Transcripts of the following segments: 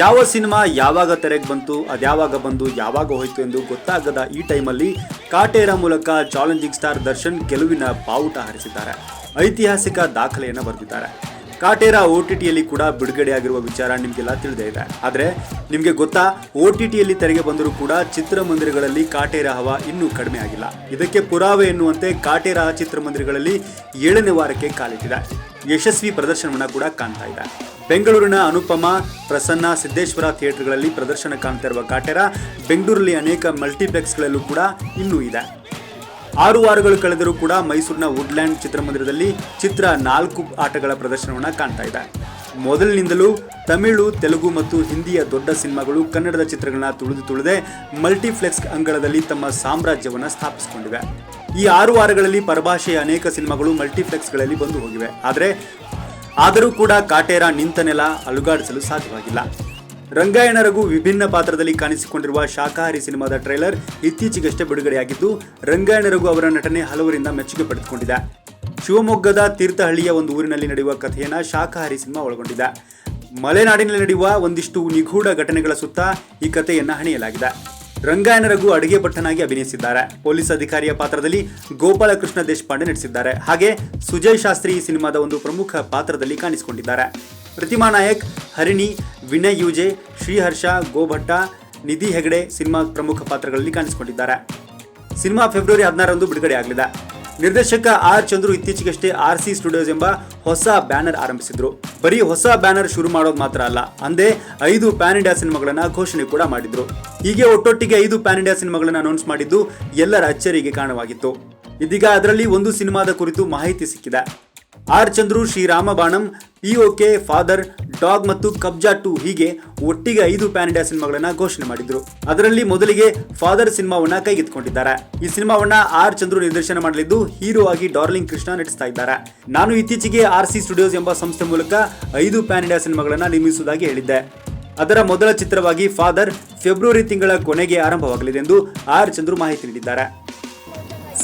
ಯಾವ ಸಿನಿಮಾ ಯಾವಾಗ ತೆರೆಗೆ ಬಂತು ಅದ್ಯಾವಾಗ ಬಂದು, ಯಾವಾಗ ಹೋಯ್ತು ಎಂದು ಗೊತ್ತಾಗದ ಈ ಟೈಮಲ್ಲಿ ಕಾಟೇರ ಮೂಲಕ ಚಾಲೆಂಜಿಂಗ್ ಸ್ಟಾರ್ ದರ್ಶನ್ ಗೆಲುವಿನ ಬಾವುಟ ಹರಿಸಿದ್ದಾರೆ. ಐತಿಹಾಸಿಕ ದಾಖಲೆಯನ್ನು ಬರೆದಿದ್ದಾರೆ. ಕಾಟೇರ ಒ ಟಿ ಟಿಯಲ್ಲಿ ಕೂಡ ಬಿಡುಗಡೆಯಾಗಿರುವ ವಿಚಾರ ನಿಮಗೆಲ್ಲ ತಿಳಿದೇ ಇದೆ. ಆದರೆ ನಿಮಗೆ ಗೊತ್ತಾ ಒ ಟಿ ಟಿಯಲ್ಲಿ ತೆರೆಗೆ ಬಂದರೂ ಕೂಡ ಚಿತ್ರಮಂದಿರಗಳಲ್ಲಿ ಕಾಟೇರ ಹವ ಇನ್ನೂ ಕಡಿಮೆ ಆಗಿಲ್ಲ. ಇದಕ್ಕೆ ಪುರಾವೆ ಎನ್ನುವಂತೆ ಕಾಟೇರ ಚಿತ್ರಮಂದಿರಗಳಲ್ಲಿ ಏಳನೇ ವಾರಕ್ಕೆ ಕಾಲಿಟ್ಟಿದೆ. ಯಶಸ್ವಿ ಪ್ರದರ್ಶನವನ್ನು ಕೂಡ ಕಾಣ್ತಾ ಇದೆ. ಬೆಂಗಳೂರಿನ ಅನುಪಮ, ಪ್ರಸನ್ನ, ಸಿದ್ದೇಶ್ವರ ಥಿಯೇಟರ್ಗಳಲ್ಲಿ ಪ್ರದರ್ಶನ ಕಾಣ್ತಾ ಇರುವ ಕಾಟೇರ, ಬೆಂಗಳೂರಲ್ಲಿ ಅನೇಕ ಮಲ್ಟಿಪ್ಲೆಕ್ಸ್ಗಳಲ್ಲೂ ಕೂಡ ಇನ್ನೂ ಇದೆ. ಆರು ವಾರಗಳು ಕಳೆದರೂ ಕೂಡ ಮೈಸೂರಿನ ವುಡ್ಲ್ಯಾಂಡ್ ಚಿತ್ರಮಂದಿರದಲ್ಲಿ ಚಿತ್ರ ನಾಲ್ಕು ಆಟಗಳ ಪ್ರದರ್ಶನವನ್ನು ಕಾಣ್ತಾ ಇದೆ. ಮೊದಲಿನಿಂದಲೂ ತಮಿಳು, ತೆಲುಗು ಮತ್ತು ಹಿಂದಿಯ ದೊಡ್ಡ ಸಿನಿಮಾಗಳು ಕನ್ನಡದ ಚಿತ್ರಗಳನ್ನ ತುಳಿದು ತುಳಿದೆ ಮಲ್ಟಿಫ್ಲೆಕ್ಸ್ ಅಂಗಳದಲ್ಲಿ ತಮ್ಮ ಸಾಮ್ರಾಜ್ಯವನ್ನು ಸ್ಥಾಪಿಸಿಕೊಂಡಿವೆ. ಈ ಆರು ವಾರಗಳಲ್ಲಿ ಪರಭಾಷೆಯ ಅನೇಕ ಸಿನಿಮಾಗಳು ಮಲ್ಟಿಪ್ಲೆಕ್ಸ್ಗಳಲ್ಲಿ ಬಂದು ಹೋಗಿವೆ. ಆದರೆ, ಆದರೂ ಕೂಡ ಕಾಟೇರ ನಿಂತ ನೆಲ ಅಲುಗಾಡಿಸಲು ಸಾಧ್ಯವಾಗಿಲ್ಲ. ರಂಗಾಯಣ ವಿಭಿನ್ನ ಪಾತ್ರದಲ್ಲಿ ಕಾಣಿಸಿಕೊಂಡಿರುವ ಶಾಕಾಹಾರಿ ಸಿನಿಮಾದ ಟ್ರೈಲರ್ ಇತ್ತೀಚೆಗಷ್ಟೇ ಬಿಡುಗಡೆಯಾಗಿದ್ದು, ರಂಗಾಯಣ ಅವರ ನಟನೆ ಹಲವರಿಂದ ಮೆಚ್ಚುಗೆ ಪಡೆದುಕೊಂಡಿದೆ. ಶಿವಮೊಗ್ಗದ ತೀರ್ಥಹಳ್ಳಿಯ ಒಂದು ಊರಿನಲ್ಲಿ ನಡೆಯುವ ಕಥೆಯನ್ನು ಶಾಖಾಹಾರಿ ಸಿನಿಮಾ ಒಳಗೊಂಡಿದೆ. ಮಲೆನಾಡಿನಲ್ಲಿ ನಡೆಯುವ ಒಂದಿಷ್ಟು ನಿಗೂಢ ಘಟನೆಗಳ ಸುತ್ತ ಈ ಕಥೆಯನ್ನು ಹಣಿಯಲಾಗಿದೆ. ರಂಗಾಯನ ರಘು ಅಡುಗೆ ಭಟ್ಟನಾಗಿ ಅಭಿನಯಿಸಿದ್ದಾರೆ. ಪೊಲೀಸ್ ಅಧಿಕಾರಿಯ ಪಾತ್ರದಲ್ಲಿ ಗೋಪಾಲಕೃಷ್ಣ ದೇಶಪಾಂಡೆ ನಟಿಸಿದ್ದಾರೆ. ಹಾಗೆ ಸುಜಯ್ ಶಾಸ್ತ್ರಿ ಈ ಸಿನಿಮಾದ ಒಂದು ಪ್ರಮುಖ ಪಾತ್ರದಲ್ಲಿ ಕಾಣಿಸಿಕೊಂಡಿದ್ದಾರೆ. Pratima Nayak, Harini, Vinay U J, Shriharsha, Gobhatta, Nidhi Hegde cinema ಪ್ರಮುಖ ಪಾತ್ರಗಳಲ್ಲಿ ಕಾಣಿಸಿಕೊಂಡಿದ್ದಾರೆ. ಸಿನಿಮಾ ಫೆಬ್ರವರಿ ಹದಿನಾರರಂದು ಬಿಡುಗಡೆಯಾಗಲಿದೆ ನಿರ್ದೇಶಕ ಆರ್ ಚಂದ್ರು ಇತ್ತೀಚೆಗಷ್ಟೇ ಆರ್ ಸಿ ಸ್ಟುಡಿಯೋಸ್ ಎಂಬ ಹೊಸ ಬ್ಯಾನರ್ ಆರಂಭಿಸಿದ್ರು. ಬರೀ ಹೊಸ ಬ್ಯಾನರ್ ಶುರು ಮಾಡೋದು ಮಾತ್ರ ಅಲ್ಲ, ಅಂದೇ ಐದು ಪ್ಯಾನ್ ಇಂಡಿಯಾ ಸಿನಿಮಾಗಳನ್ನ ಘೋಷಣೆ ಕೂಡ ಮಾಡಿದ್ರು. ಹೀಗೆ ಒಟ್ಟೊಟ್ಟಿಗೆ ಐದು ಪ್ಯಾನ್ ಇಂಡಿಯಾ ಸಿನಿಮಾಗಳನ್ನ ಅನೌನ್ಸ್ ಮಾಡಿದ್ದು ಎಲ್ಲರ ಅಚ್ಚರಿಗೆ ಕಾರಣವಾಗಿತ್ತು. ಇದೀಗ ಅದರಲ್ಲಿ ಒಂದು ಸಿನಿಮಾದ ಕುರಿತು ಮಾಹಿತಿ ಸಿಕ್ಕಿದೆ. R Chandru Shrirama Banam POK father dog ಮತ್ತು ಕಬ್ಜಾ ಟು ಹೀಗೆ ಒಟ್ಟಿಗೆ ಐದು ಪ್ಯಾನ್ ಇಂಡಿಯಾ ಸಿನಿಮಾಗಳನ್ನ ಘೋಷಣೆ ಮಾಡಿದ್ರು. ಅದರಲ್ಲಿ ಮೊದಲಿಗೆ ಫಾದರ್ ಸಿನಿಮಾವನ್ನ ಕೈಗೆತ್ತಿಕೊಂಡಿದ್ದಾರೆ. ಈ ಸಿನಿಮಾವನ್ನ ಆರ್ ಚಂದ್ರು ನಿರ್ದೇಶನ ಮಾಡಲಿದ್ದು ಹೀರೋ ಆಗಿ ಡಾರ್ಲಿಂಗ್ ಕೃಷ್ಣ ನಟಿಸ್ತಾ ಇದ್ದಾರೆ. ನಾನು ಇತ್ತೀಚೆಗೆ ಆರ್ ಸಿ ಸ್ಟುಡಿಯೋಸ್ ಎಂಬ ಸಂಸ್ಥೆ ಮೂಲಕ ಐದು ಪ್ಯಾನ್ ಇಂಡಿಯಾ ಸಿನಿಮಾಗಳನ್ನ ನಿರ್ಮಿಸುವುದಾಗಿ ಹೇಳಿದ್ದೆ. ಅದರ ಮೊದಲ ಚಿತ್ರವಾಗಿ ಫಾದರ್ ಫೆಬ್ರವರಿ ತಿಂಗಳ ಕೊನೆಗೆ ಆರಂಭವಾಗಲಿದೆ ಎಂದು ಆರ್ ಚಂದ್ರು ಮಾಹಿತಿ ನೀಡಿದ್ದಾರೆ.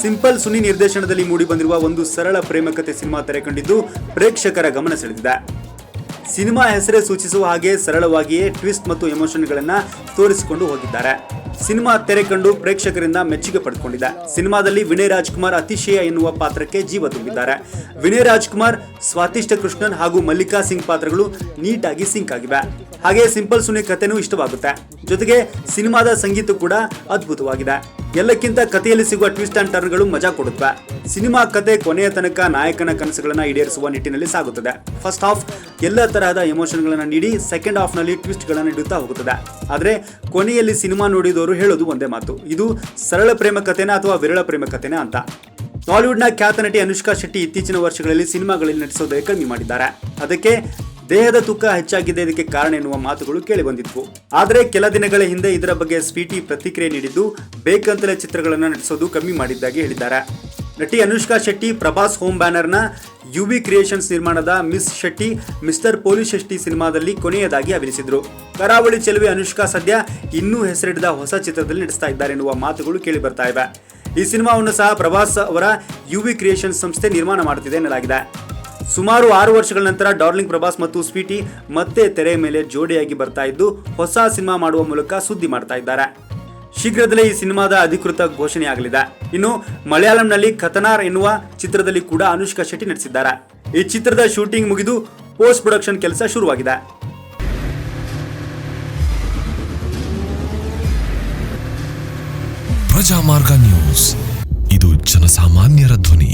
ಸಿಂಪಲ್ ಸುನಿ ನಿರ್ದೇಶನದಲ್ಲಿ ಮೂಡಿಬಂದಿರುವ ಒಂದು ಸರಳ ಪ್ರೇಮಕತೆ ಸಿನಿಮಾ ತೆರೆ ಕಂಡಿದ್ದು ಪ್ರೇಕ್ಷಕರ ಗಮನ ಸೆಳೆದಿದೆ. ಸಿನಿಮಾ ಹೆಸರೇ ಸೂಚಿಸುವ ಹಾಗೆ ಸರಳವಾಗಿಯೇ ಟ್ವಿಸ್ಟ್ ಮತ್ತು ಎಮೋಷನ್ಗಳನ್ನು ತೋರಿಸಿಕೊಂಡು ಹೋಗಿದ್ದಾರೆ. ಸಿನಿಮಾ ತೆರೆ ಕಂಡು ಪ್ರೇಕ್ಷಕರಿಂದ ಮೆಚ್ಚುಗೆ ಪಡೆದುಕೊಂಡಿದೆ ಸಿನಿಮಾದಲ್ಲಿ ವಿನಯ್ ರಾಜ್ಕುಮಾರ್ ಅತಿಶಯ ಎನ್ನುವ ಪಾತ್ರಕ್ಕೆ ಜೀವ ತುಂಬಿದ್ದಾರೆ. ವಿನಯ್ ರಾಜ್ಕುಮಾರ್, ಸ್ವಾತಿಷ್ಠ ಕೃಷ್ಣನ್ ಹಾಗೂ ಮಲ್ಲಿಕಾ ಸಿಂಗ್ ಪಾತ್ರಗಳು ನೀಟಾಗಿ ಸಿಂಕ್ ಆಗಿವೆ. ಹಾಗೆ ಸಿಂಪಲ್ ಸುನಿ ಕಥೆನೂ ಇಷ್ಟವಾಗುತ್ತೆ. ಜೊತೆಗೆ ಸಿನಿಮಾದ ಸಂಗೀತ ಕೂಡ ಅದ್ಭುತವಾಗಿದೆ. ಎಲ್ಲಕ್ಕಿಂತ ಕಥೆಯಲ್ಲಿ ಸಿಗುವ ಟ್ವಿಸ್ಟ್ ಅಂಡ್ ಟರ್ನ್ಗಳು ಮಜಾ ಕೊಡುತ್ತವೆ ಸಿನಿಮಾ ಕತೆ ಕೊನೆಯ ತನಕ ನಾಯಕನ ಕನಸುಗಳನ್ನು ಈಡೇರಿಸುವ ನಿಟ್ಟಿನಲ್ಲಿ ಸಾಗುತ್ತದೆ. ಫಸ್ಟ್ ಹಾಫ್ ಎಲ್ಲ ತರಹದ ಎಮೋಷನ್ಗಳನ್ನು ನೀಡಿ ಸೆಕೆಂಡ್ ಹಾಫ್ನಲ್ಲಿ ಟ್ವಿಸ್ಟ್ ಗಳನ್ನ ನೀಡುತ್ತಾ ಹೋಗುತ್ತದೆ. ಆದರೆ ಕೊನೆಯಲ್ಲಿ ಸಿನಿಮಾ ನೋಡಿದವರು ಹೇಳೋದು ಒಂದೇ ಮಾತು. ಇದು ಸರಳ ಪ್ರೇಮ ಕಥೆನ ಅಥವಾ ವಿರಳ ಪ್ರೇಮ ಕಥೆನ ಅಂತ. ಬಾಲಿವುಡ್ನ ಖ್ಯಾತ ನಟಿ ಅನುಷ್ಕಾ ಶೆಟ್ಟಿ ಇತ್ತೀಚಿನ ವರ್ಷಗಳಲ್ಲಿ ಸಿನಿಮಾಗಳಲ್ಲಿ ನಟಿಸೋದೇ ಕಮ್ಮಿ ಮಾಡಿದ್ದಾರೆ. ಅದಕ್ಕೆ ದೇಹದ ತೂಕ ಹೆಚ್ಚಾಗಿದೆ ಇದಕ್ಕೆ ಕಾರಣ ಎನ್ನುವ ಮಾತುಗಳು ಕೇಳಿಬಂದಿದ್ವು. ಆದರೆ ಕೆಲ ದಿನಗಳ ಹಿಂದೆ ಇದರ ಬಗ್ಗೆ ಸ್ವೀಟಿ ಪ್ರತಿಕ್ರಿಯೆ ನೀಡಿದ್ದು, ಬೇಕಂತಲೇ ಚಿತ್ರಗಳನ್ನು ನಟಿಸೋದು ಕಮ್ಮಿ ಮಾಡಿದ್ದಾಗಿ ಹೇಳಿದ್ದಾರೆ. ನಟಿ ಅನುಷ್ಕಾ ಶೆಟ್ಟಿ, ಪ್ರಭಾಸ್ ಹೋಮ್ ಬ್ಯಾನರ್ನ ಯುವಿ ಕ್ರಿಯೇಷನ್ಸ್ ನಿರ್ಮಾಣದ miss Shetty, mister police Shetty ಸಿನಿಮಾದಲ್ಲಿ ಕೊನೆಯದಾಗಿ ಅಭಿನಯಿಸಿದ್ರು ಕರಾವಳಿ ಚೆಲುವೆ ಅನುಷ್ಕಾ ಸದ್ಯ ಇನ್ನೂ ಹೆಸರಿಡದ ಹೊಸ ಚಿತ್ರದಲ್ಲಿ ನಡೆಸ್ತಾ ಇದ್ದಾರೆ ಎನ್ನುವ ಮಾತುಗಳು ಕೇಳಿ ಬರ್ತಾ ಇವೆ. ಈ ಸಿನಿಮಾವನ್ನು ಸಹ ಪ್ರಭಾಸ್ ಅವರ ಯುವಿ ಕ್ರಿಯೇಷನ್ಸ್ ಸಂಸ್ಥೆ ನಿರ್ಮಾಣ ಮಾಡುತ್ತಿದೆ ಎನ್ನಲಾಗಿದೆ. ಸುಮಾರು ಆರು ವರ್ಷಗಳ ನಂತರ ಡಾರ್ಲಿಂಗ್ ಪ್ರಭಾಸ್ ಮತ್ತು ಸ್ವೀಟಿ ಮತ್ತೆ ತೆರೆ ಮೇಲೆ ಜೋಡಿಯಾಗಿ ಬರ್ತಾ ಇದ್ದು, ಹೊಸ ಸಿನಿಮಾ ಮಾಡುವ ಮೂಲಕ ಸುದ್ದಿ ಮಾಡ್ತಾ ಇದ್ದಾರೆ. ಶೀಘ್ರದಲ್ಲೇ ಈ ಸಿನಿಮಾದ ಅಧಿಕೃತ ಘೋಷಣೆಯಾಗಲಿದೆ. ಇನ್ನು, ಮಲಯಾಳಂನಲ್ಲಿ ಖತನಾರ್ ಎನ್ನುವ ಚಿತ್ರದಲ್ಲಿ ಕೂಡ ಅನುಷ್ಕಾ ಶೆಟ್ಟಿ ನಟಿಸಿದ್ದಾರೆ. ಈ ಚಿತ್ರದ ಶೂಟಿಂಗ್ ಮುಗಿದು, ಪೋಸ್ಟ್ ಪ್ರೊಡಕ್ಷನ್ ಕೆಲಸ ಶುರುವಾಗಿದೆ. ಪ್ರಜಾಮಾರ್ಗ ನ್ಯೂಸ್. ಇದು ಜನಸಾಮಾನ್ಯರ ಧ್ವನಿ.